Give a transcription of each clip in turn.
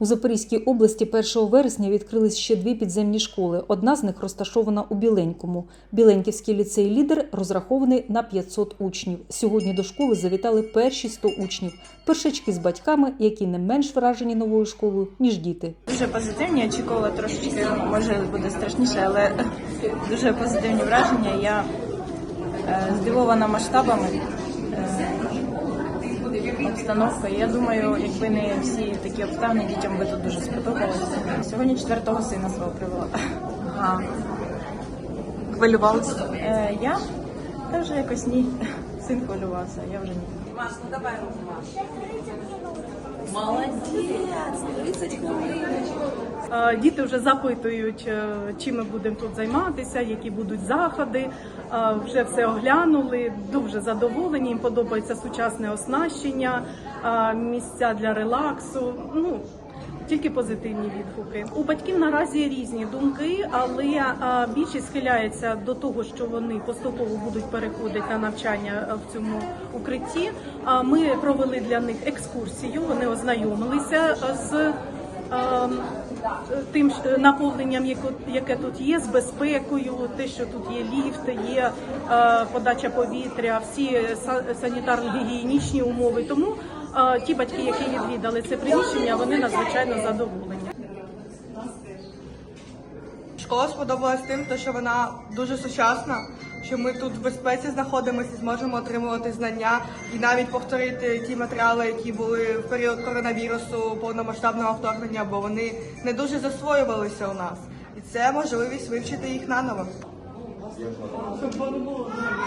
У Запорізькій області 1 вересня відкрились ще дві підземні школи. Одна з них розташована у Біленькому. Біленьківський ліцей лідер розрахований на 500 учнів. Сьогодні до школи завітали перші 100 учнів. Першачки з батьками, які не менш вражені новою школою, ніж діти. Дуже позитивні, очікувала трошечки, може буде страшніше, але дуже позитивні враження. Я е, здивована масштабами обстановкою. Я думаю, якби не всі такі обставини, дітям би тут дуже сподобалося. Сьогодні четвертого сина свого привела. Ага. Хвилювалися? Е, я та вже якось ні. Син хвилювався, я вже ні. Е, Діти вже запитують, е, чим ми будемо тут займатися, які будуть заходи. Е, Вже все оглянули, дуже задоволені. Їм подобається сучасне оснащення, е, місця для релаксу. Ну тільки позитивні відгуки. У батьків наразі різні думки, але більшість схиляється до того, що вони поступово будуть переходити на навчання е, в цьому укритті. Ми провели для них екскурсію. Вони ознайомилися з ем, тим наповненням, яке тут є, з безпекою, те, що тут є ліфт, є е, подача повітря, всі са- санітарно-гігієнічні умови. Тому ті батьки, які відвідали це приміщення, вони надзвичайно задоволені. Школа сподобалась тим, що вона дуже сучасна, що ми тут в безпеці знаходимося зможемо отримувати знання і навіть повторити ті матеріали, які були в період коронавірусу, повномасштабного вторгнення, бо вони не дуже засвоювалися у нас. І це можливість вивчити їх наново.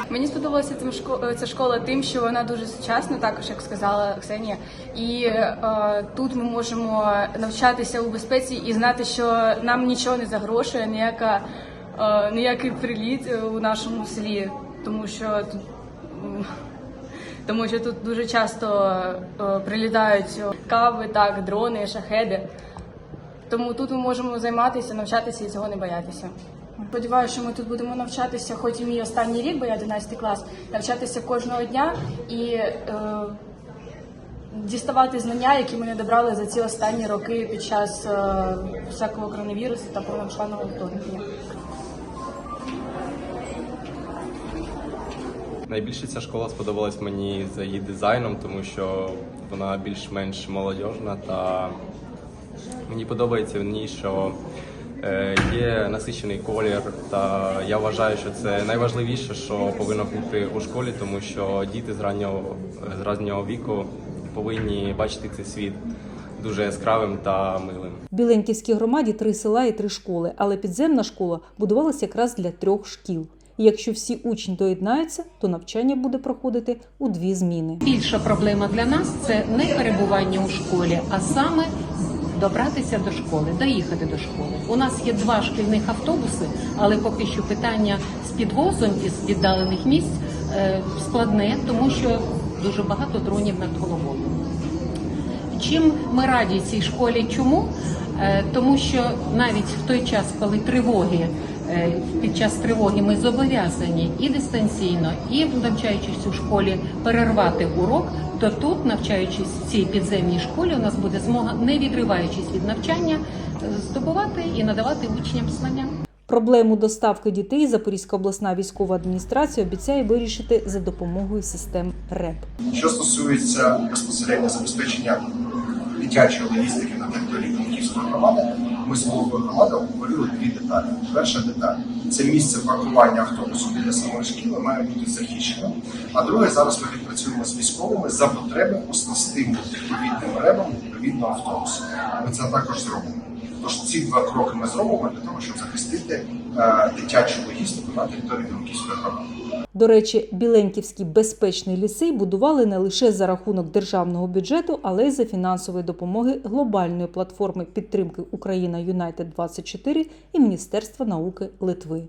Мені сподобалася ця школа, ця школа тим, що вона дуже сучасна, також як сказала Ксенія. І е, тут ми можемо навчатися у безпеці і знати, що нам нічого не загрошує, ніяка е, ніякий приліт е, у нашому селі, тому що тут. Тому що тут дуже часто е, прилітають кави, так, дрони, шахеди. Тому тут ми можемо займатися, навчатися і цього не боятися. Сподіваюся, що ми тут будемо навчатися, хоч і мій останній рік, бо я 11 клас, навчатися кожного дня і е, діставати знання, які ми не добрали за ці останні роки під час е, всякого коронавірусу та повномасштабного вторгнення. Найбільше ця школа сподобалась мені за її дизайном, тому що вона більш-менш молодіжна та мені подобається в ній, що є насичений колір. Та я вважаю, що це найважливіше, що повинно бути у школі, тому що діти з раннього, з раннього віку повинні бачити цей світ дуже яскравим та милим. В Біленьківській громаді три села і три школи, але підземна школа будувалася якраз для трьох шкіл. І якщо всі учні доєднаються, то навчання буде проходити у дві зміни. Більша проблема для нас це не перебування у школі, а саме добратися до школи, доїхати до школи. У нас є два шкільних автобуси, але поки що питання з підвозом із віддалених місць е, складне, тому що дуже багато дронів над головою. Чим ми раді цій школі? Чому? Е, Тому що навіть в той час, коли тривоги, під час тривоги ми зобов'язані і дистанційно, і навчаючись у школі перервати урок, то тут, навчаючись в цій підземній школі, у нас буде змога, не відриваючись від навчання, е, здобувати і надавати учням знання. Проблему доставки дітей Запорізька обласна військова адміністрація обіцяє вирішити за допомогою систем РЕП. Що стосується безпосередньо забезпечення дитячої логістики на території Франківської громади, ми з головою громади обговорили дві деталі. Перша деталь це місце паркування автобусу біля самої шкіли має бути захищено. А друге, зараз ми відпрацюємо з військовими за потреби оснастимо відповідним ребом відповідно автобусу. Ми це також зробимо. Тож ці два кроки ми зробимо для того, щоб захистити е, дитячу логістику на території Франківської громади. До речі, Біленьківські безпечні ліси будували не лише за рахунок державного бюджету, але й за фінансової допомоги глобальної платформи підтримки Україна Юнайтед 24 і Міністерства науки Литви.